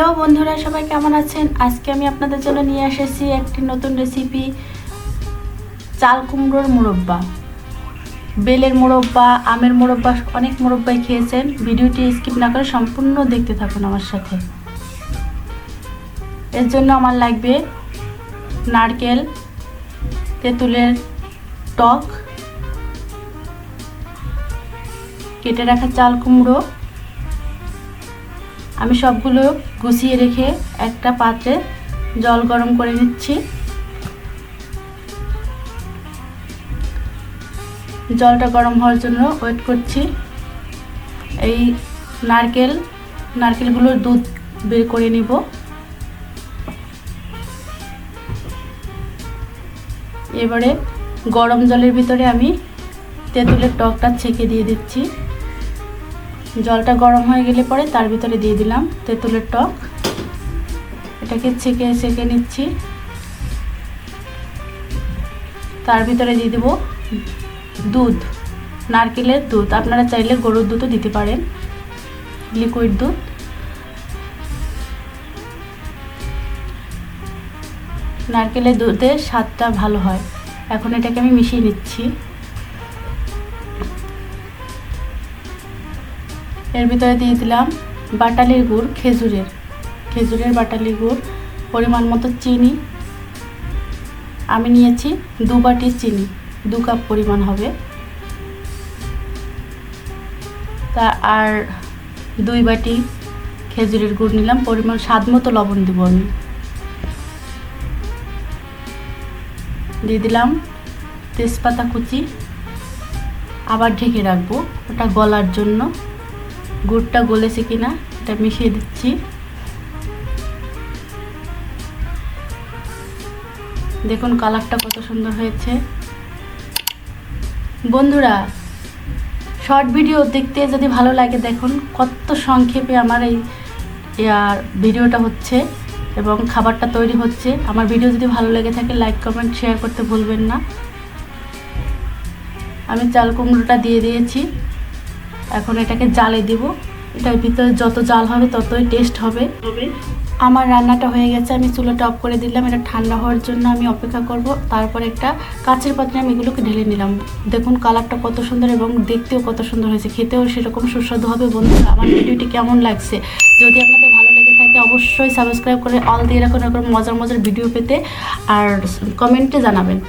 Hello বন্ধুরা, সবাই কেমন আছেন? আজকে আমি আপনাদের জন্য নিয়ে এসেছি একটি নতুন রেসিপি চাল কুমড়োর মুরব্বা। বেলের মুরব্বা, আমের মুরব্বা, অনেক মুরব্বাই খেয়েছেন। ভিডিওটি স্কিপ না করে সম্পূর্ণ দেখতে থাকুন আমার সাথে। এর জন্য আমার লাগবে নারকেল, তেঁতুলের টক, কেটে রাখা চাল কুমড়ো আমি সবগুলো গুছিয়ে রেখে একটা পাত্রে জল গরম করে নিচ্ছি। জলটা গরম হওয়ার জন্য ওয়েট করছি। এই নারকেল, নারকেলগুলোর দুধ বের করে নিব। এবারে গরম জলের ভিতরে আমি তেঁতুলের টকটা ছেঁকে দিয়ে দিচ্ছি। জলটা গরম হয়ে গেলে পরে তার ভিতরে দিয়ে দিলাম তেঁতুলের টক। এটাকে ছেঁকে ছেঁকে নিচ্ছি। তার ভিতরে দিয়ে দেবো দুধ, নারকেলের দুধ। আপনারা চাইলে গরুর দুধও দিতে পারেন লিকুইড দুধ। নারকেলের দুধের স্বাদটা ভালো হয়। এখন এটাকে আমি মিশিয়ে নিচ্ছি। এর ভিতরে দিয়ে দিলাম বাটালির গুড়, খেজুরের। খেজুরের বাটালি গুড়, পরিমাণ মতো চিনি। আমি নিয়েছি দু বাটি চিনি, দু কাপ পরিমাণ হবে। তা আর দুই বাটি খেজুরের গুড় নিলাম, পরিমাণ স্বাদ মতো লবণ দেবো আমি। দিয়ে দিলাম তেজপাতা কুচি। আবার ঢেকে রাখব, ওটা গলার জন্য। গুড়টা গলেছে কিনা, এটা মিশিয়ে দিচ্ছি। দেখুন কালারটা কত সুন্দর হয়েছে। বন্ধুরা, শর্ট ভিডিও দেখতে যদি ভালো লাগে, দেখুন কত সংক্ষেপে আমার এই ভিডিওটা হচ্ছে এবং খাবারটা তৈরি হচ্ছে। আমার ভিডিও যদি ভালো লেগে থাকে লাইক কমেন্ট শেয়ার করতে ভুলবেন না। আমি চাল কুমড়োটা দিয়ে দিয়েছি। এখন এটাকে জালে দিব। এটার ভিতরে যত জাল হবে, ততই টেস্ট হবে। আমার রান্নাটা হয়ে গেছে, আমি চুলোটা অফ করে দিলাম। এটা ঠান্ডা হওয়ার জন্য আমি অপেক্ষা করব। তারপর একটা কাচের পাত্রে আমি এগুলোকে ঢেলে নিলাম। দেখুন কালারটা কত সুন্দর এবং দেখতেও কত সুন্দর হয়েছে। খেতেও সেরকম সুস্বাদু হবে। বন্ধুরা, আমার ভিডিওটি কেমন লাগছে? যদি আপনাদের ভালো লেগে থাকে, অবশ্যই সাবস্ক্রাইব করে অল দিয়ে রাখুন, এরকম মজার মজার ভিডিও পেতে। আর কমেন্টে জানাবেন।